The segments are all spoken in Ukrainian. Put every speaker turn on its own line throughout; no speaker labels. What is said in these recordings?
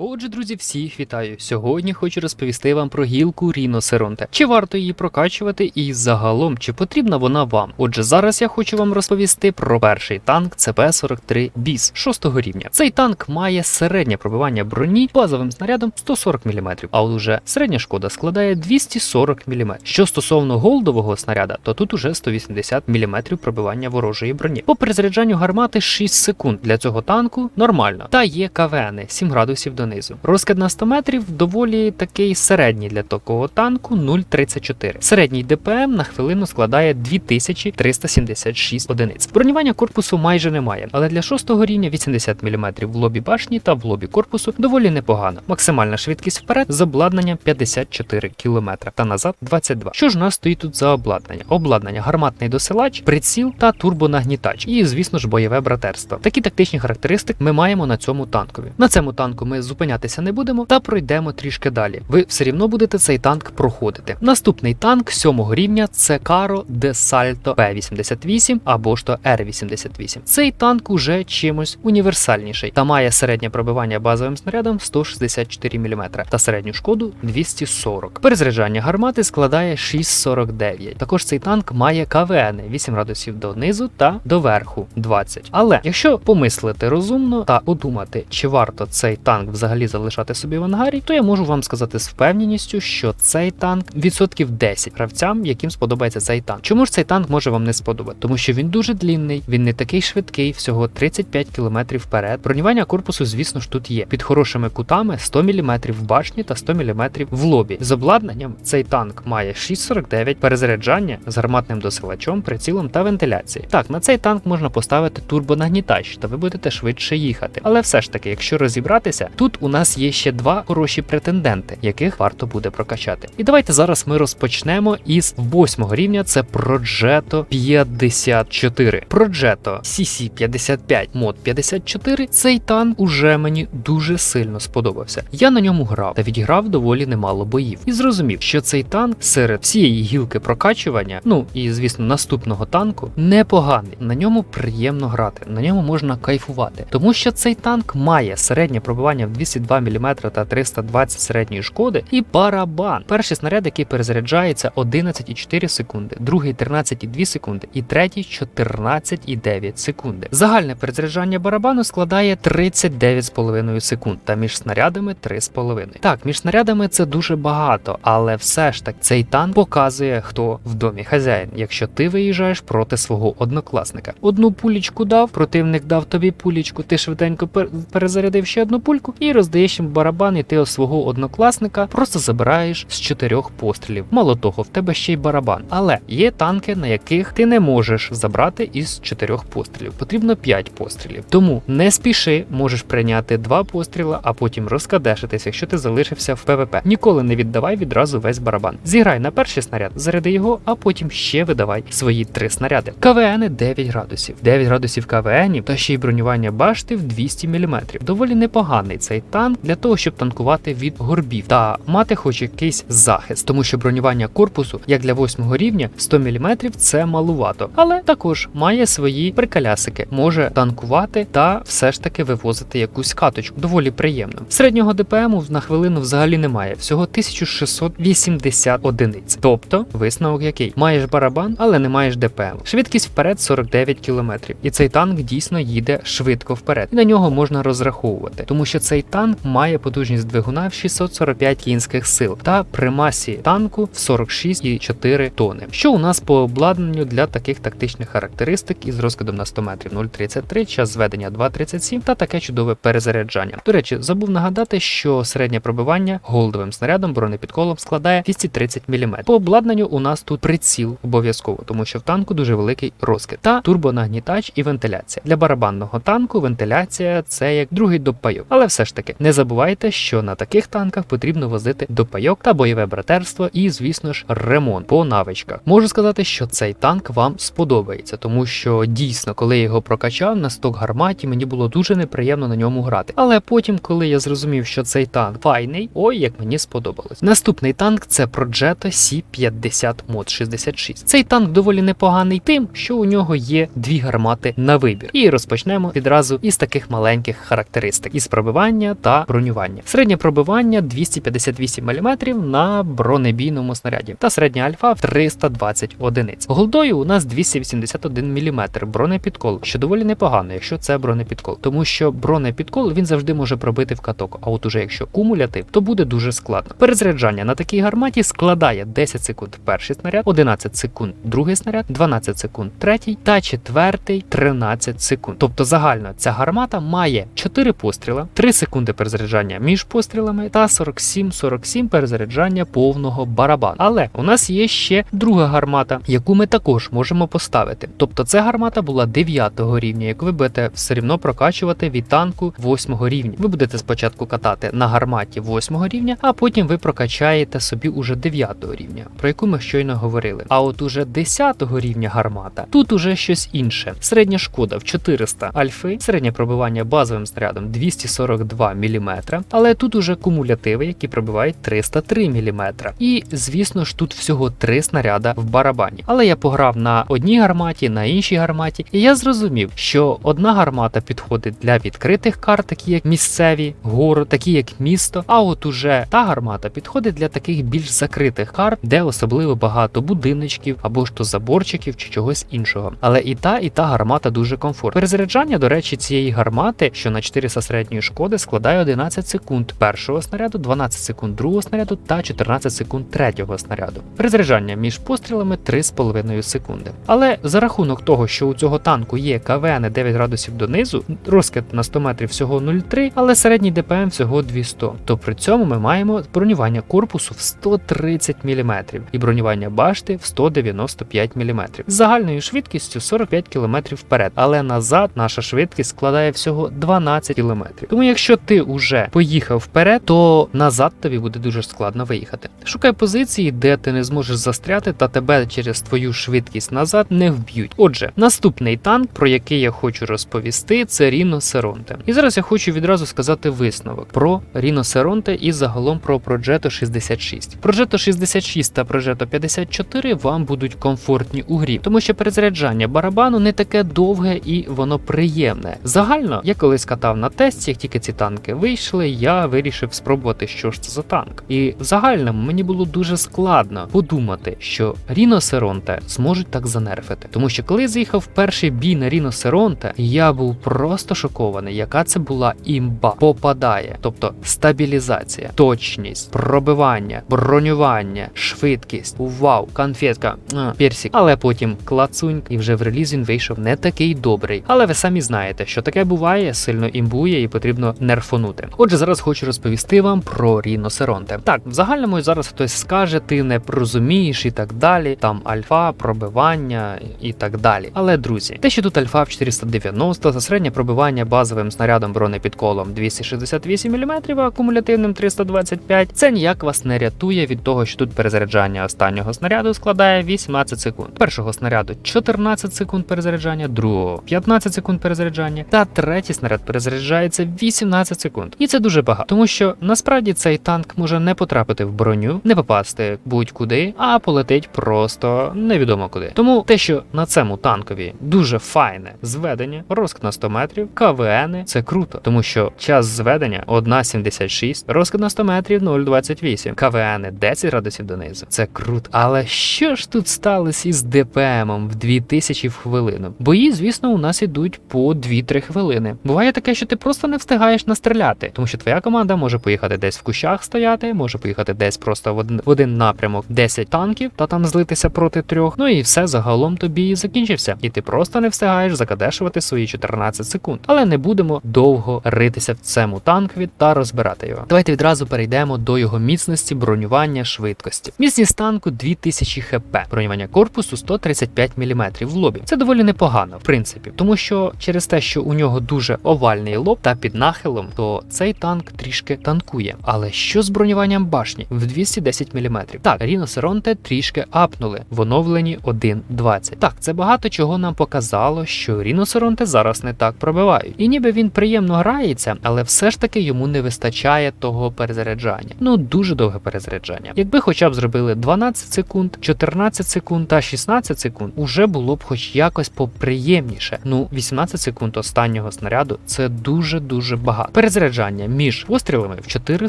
Отже, друзі, всіх вітаю. Сьогодні хочу розповісти вам про гілку Ріно-Серонте. Чи варто її прокачувати і загалом, чи потрібна вона вам? Отже, зараз я хочу вам розповісти про перший танк ЦП-43 Біс 6 рівня. Цей танк має середнє пробивання броні базовим снарядом 140 мм, а от уже середня шкода складає 240 мм. Що стосовно голдового снаряда, то тут уже 180 мм пробивання ворожої броні. По перезаряджанню гармати 6 секунд для цього танку нормально. Та є КВН 7 градусів донизу. Розкид на 100 метрів доволі такий середній для такого танку 0,34. Середній ДПМ на хвилину складає 2376 одиниць. Бронювання корпусу майже немає, але для 6 рівня 80 мм в лобі башні та в лобі корпусу доволі непогано. Максимальна швидкість вперед з обладнанням 54 км та назад 22. Що ж у нас стоїть тут за обладнання? Обладнання гарматний досилач, приціл та турбонагнітач. І, звісно ж, бойове братерство. Такі тактичні характеристики ми маємо на цьому танкові. На цьому танку ми зупинятися не будемо та пройдемо трішки далі. Ви все рівно будете цей танк проходити. Наступний танк 7 рівня це Каро де Сальто П-88 або ж то Р-88. Цей танк уже чимось універсальніший та має середнє пробивання базовим снарядом 164 мм та середню шкоду 240. Перезаряджання гармати складає 6,49. Також цей танк має КВН 8 градусів донизу та доверху 20. Але якщо помислити розумно та подумати, чи варто цей танк взагалі залишати собі в ангарі, то я можу вам сказати з впевненістю, що цей танк відсотків 10 гравцям, яким сподобається цей танк. Чому ж цей танк може вам не сподобати? Тому що він дуже длінний, він не такий швидкий, всього 35 км вперед. Бронювання корпусу, звісно ж, тут є. Під хорошими кутами 100 мм в башні та 100 мм в лобі. З обладнанням цей танк має 6,49 перезаряджання з гарматним досилачом, прицілом та вентиляцією. Так, на цей танк можна поставити турбонагнітач, та ви будете швидше їхати. Але все ж таки, якщо розібратися, тут у нас є ще два хороші претенденти, яких варто буде прокачати. І давайте зараз ми розпочнемо із восьмого рівня. Це Progetto 54. Progetto CC55 Mod 54. Цей танк уже мені дуже сильно сподобався. Я на ньому грав та відіграв доволі немало боїв. І зрозумів, що цей танк серед всієї гілки прокачування, ну і звісно, наступного танку, непоганий. На ньому приємно грати, на ньому можна кайфувати, тому що цей танк має середнє пробивання в 202 мм та 320 середньої шкоди, і барабан. Перший снаряд, який перезаряджається 11,4 секунди, другий 13,2 секунди, і третій 14,9 секунди. Загальне перезаряджання барабану складає 39,5 секунд, та між снарядами 3,5. Так, між снарядами це дуже багато, але все ж таки цей танк показує, хто в домі хазяїн, якщо ти виїжджаєш проти свого однокласника. Одну пулічку дав, противник дав тобі пулічку, ти швиденько перезарядив ще одну пульку і роздаєш їм барабан, і ти свого однокласника просто забираєш з чотирьох пострілів. Мало того, в тебе ще й барабан. Але є танки, на яких ти не можеш забрати із чотирьох пострілів. Потрібно 5 пострілів. Тому не спіши, можеш прийняти два постріла, а потім розкадешитись, якщо ти залишився в ПВП. Ніколи не віддавай відразу весь барабан. Зіграй на перший снаряд, заряди його, а потім ще видавай свої три снаряди. КВН 9 градусів. 9 градусів КВНів та ще й бронювання башти в 200 мм. Доволі непоганий цей танк для того, щоб танкувати від горбів та мати хоч якийсь захист, тому що бронювання корпусу, як для 8 рівня, 100 мм це малувато, але також має свої прикалясики, може танкувати та все ж таки вивозити якусь каточку. Доволі приємно. Середнього ДПМу на хвилину взагалі немає, всього 1680 одиниць. Тобто висновок який маєш барабан, але не маєш ДПМ. Швидкість вперед 49 км. І цей танк дійсно їде швидко вперед. І на нього можна розраховувати, тому що цей
танк має потужність двигуна в 645 кінських сил та при масі танку в 46,4 тони. Що у нас по обладнанню для таких тактичних характеристик із розкидом на 100 метрів 0,33, час зведення 2,37 та таке чудове перезаряджання. До речі, забув нагадати, що середнє пробивання голдовим снарядом бронепідколом складає 230 мм. По обладнанню у нас тут приціл обов'язково, тому що в танку дуже великий розкид та турбонагнітач і вентиляція. Для барабанного танку вентиляція це як другий допайок. Але все ж таки не забувайте, що на таких танках потрібно возити допайок та бойове братерство, і, звісно ж, ремонт по навичках. Можу сказати, що цей танк вам сподобається, тому що дійсно, коли я його прокачав на сток гарматі, мені було дуже неприємно на ньому грати. Але потім, коли я зрозумів, що цей танк файний, ой, як мені сподобалось. Наступний танк це Progetto C50 Mod 66. Цей танк доволі непоганий тим, що у нього є дві гармати на вибір. І розпочнемо відразу із таких маленьких характеристик: із пробивання та бронювання. Середнє пробивання 258 мм на бронебійному снаряді, та середня альфа 320 одиниць. Голдою у нас 281 мм бронепідкол, що доволі непогано, якщо це бронепідкол, тому що бронепідкол він завжди може пробити в каток. А от уже якщо кумулятив, то буде дуже складно. Перезаряджання на такій гарматі складає 10 секунд перший снаряд, 11 секунд другий снаряд, 12 секунд третій та четвертий 13 секунд. Тобто загально ця гармата має 4 постріла, 3 секунди перезаряджання між пострілами та 47-47 перезаряджання повного барабану. Але у нас є ще друга гармата, яку ми також можемо поставити. Тобто ця гармата була 9 рівня, яку ви будете все рівно прокачувати від танку 8 рівня. Ви будете спочатку катати на гарматі 8 рівня, а потім ви прокачаєте собі уже 9 рівня, про яку ми щойно говорили. А от уже 10 рівня гармата тут уже щось інше. Середня шкода в 400 альфи, середнє пробивання базовим снарядом 242 мм, але тут уже кумулятиви, які пробивають 303 мм. І звісно ж тут всього 3 снаряда в барабані. Але я пограв на одній гарматі, на іншій гарматі, і я зрозумів, що одна гармата підходить для відкритих карт, такі як місцеві, город, такі як місто. А от уже та гармата підходить для таких більш закритих карт, де особливо багато будиночків або ж то заборчиків чи чогось іншого. Але і та, і та гармата дуже комфортна. Перезаряджання, до речі, цієї гармати, що на 400 середньої шкоди, складає 11 секунд першого снаряду, 12 секунд другого снаряду та 14 секунд третього снаряду. Перезаряджання між пострілами 3,5 секунди. Але за рахунок того, що у цього танку є КВН 9 градусів донизу, розкид на 100 метрів всього 0,3, але середній ДПМ всього 200. То при цьому ми маємо бронювання корпусу в 130 мм і бронювання башти в 195 мм з загальною швидкістю 45 км вперед. Але назад наша швидкість складає всього 12 км. Тому якщо ти вже поїхав вперед, то назад тобі буде дуже складно виїхати. Шукай позиції, де ти не зможеш застряти, та тебе через твою швидкість назад не вб'ють. Отже, наступний танк, про який я хочу розповісти, це Ріно Серонте. І зараз я хочу відразу сказати висновок про Ріно Серонте і загалом про Progetto 66. Progetto 66 та Progetto 54 вам будуть комфортні у грі, тому що перезаряджання барабану не таке довге і воно приємне. Загально я колись катав на тесті, як тільки ці танки вийшли, я вирішив спробувати, що ж це за танк. І в мені було дуже складно подумати, що Ріно Серонте зможуть так занерфити. Тому що коли заїхав перший бій на Ріно Серонте, я був просто шокований, яка це була імба. Попадає, тобто стабілізація, точність, пробивання, бронювання, швидкість, вау, конфетка, персик. Але потім клацунь, і вже в реліз він вийшов не такий добрий. Але ви самі знаєте, що таке буває, сильно імбує і потрібно нерфонути. Отже, зараз хочу розповісти вам про Ріно Серонте. Так, в загальному зараз хтось скаже, ти не розумієш і так далі. Там альфа, пробивання і так далі. Але друзі, те, що тут альфа в 490 за середнє пробивання базовим снарядом бронепідколом 268 мм, а кумулятивним 325, це ніяк вас не рятує від того, що тут перезаряджання останнього снаряду складає 18 секунд. Першого снаряду 14 секунд перезаряджання, другого 15 секунд перезаряджання, та третій снаряд перезаряджається 18 секунд. І це дуже багато, тому що насправді цей танк може не потрапити в броню, не попасти будь-куди, а полетить просто невідомо куди. Тому те, що на цьому танкові дуже файне зведення, розкид на 100 метрів, КВН це круто, тому що час зведення 1,76, розкид на 100 метрів 0,28, КВН 10 градусів донизу. Це круто. Але що ж тут сталося із ДПМом в 2000 в хвилину? Бої, звісно, у нас ідуть по 2-3 хвилини. Буває таке, що ти просто не встигаєш на настріляти, тому що твоя команда може поїхати десь в кущах стояти, може поїхати десь просто в один, в один напрямок 10 танків та там злитися проти трьох. Ну і все загалом тобі закінчився. І ти просто не встигаєш закадешувати свої 14 секунд. Але не будемо довго ритися в цьому танкові та розбирати його. Давайте відразу перейдемо до його міцності, бронювання, швидкості. Міцність танку 2000 хп, бронювання корпусу 135 мм в лобі. Це доволі непогано, в принципі, тому що через те, що у нього дуже овальний лоб та під нахилом, то цей танк трішки танкує. Але що з бронюванням башні в 210 мм? Так, Ріносеронте трішки апнули в оновленні 1.20. Так, це багато чого нам показало, що Ріносеронте зараз не так пробивають. І ніби він приємно грається, але все ж таки йому не вистачає того перезаряджання. Ну дуже довге перезаряджання. Якби хоча б зробили 12 секунд, 14 секунд та 16 секунд, уже було б хоч якось поприємніше. Ну, 18 секунд останнього снаряду це дуже дуже багато. Перезаряджання між пострілами в 4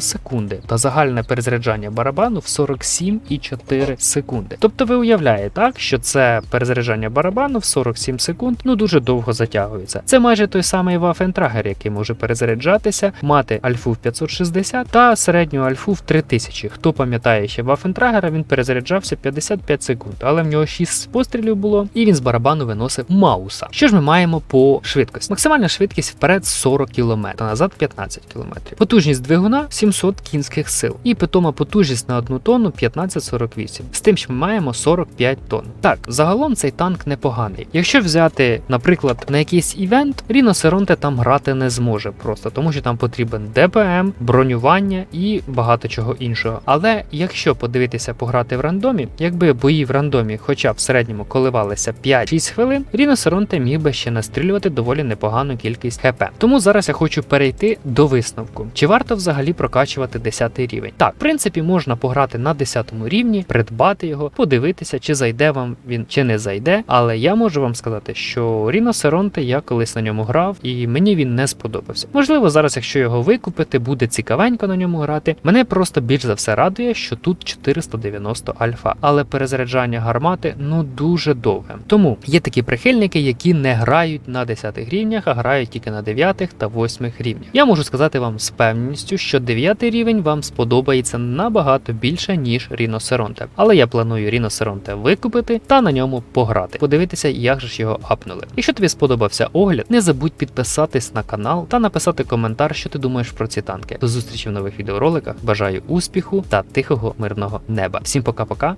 секунди та загальне перезаряджання барабану в 47,4 секунди. Тобто ви уявляєте так, що це перезаряджання барабану в 47 секунд ну дуже довго затягується. Це майже той самий Waffentrager, який може перезаряджатися, мати альфу в 560 та середню альфу в 3000. Хто пам'ятає ще Waffentrager, він перезаряджався 55 секунд, але в нього 6 пострілів було, і він з барабану виносив Мауса. Що ж ми маємо по швидкості? Максимальна швидкість вперед 40 км, та назад 15 км. Потужність двигуна 700 кінських сил. І питома потужність на одну тонну 1548. З тим, що ми маємо 45 тонн. Так, загалом цей танк непоганий. Якщо взяти, наприклад, на якийсь івент, Ріносеронте там грати не зможе просто, тому що там потрібен ДПМ, бронювання і багато чого іншого. Але якщо подивитися пограти в рандомі, якби бої в рандомі, хоча в середньому коливалися 5-6 хвилин, Ріносеронте міг би ще настрілювати доволі непогану кількість хп. Тому зараз я хочу перейти до висновку. Чи варто взагалі прокачувати 10 рівень? Так, в принципі, можна пограти на 10 рівні, придбати його, подивитися, чи зайде вам він, чи не зайде. Але я можу вам сказати, що Ріносеронте я колись на ньому грав, і мені він не сподобався. Можливо, зараз, якщо його викупити, буде цікавенько на ньому грати. Мене просто більш за все радує, що тут 490 альфа, але перезаряджання гармати ну дуже довге. Тому є такі прихильники, які не грають на 10 рівнях, а грають тільки на 9 та 8 рівнях. Я можу сказати вам з певністю, що 9 рівень вам сподобається набагато більше, ніж Ріносеронте. Але я планую Ріносеронте викупити та на ньому пограти, подивитися, як же ж його апнули. Якщо тобі сподобався огляд, не забудь підписатись на канал та написати коментар, що ти думаєш про ці танки. До зустрічі в нових відеороликах. Бажаю успіху та тихого мирного неба. Всім пока-пока.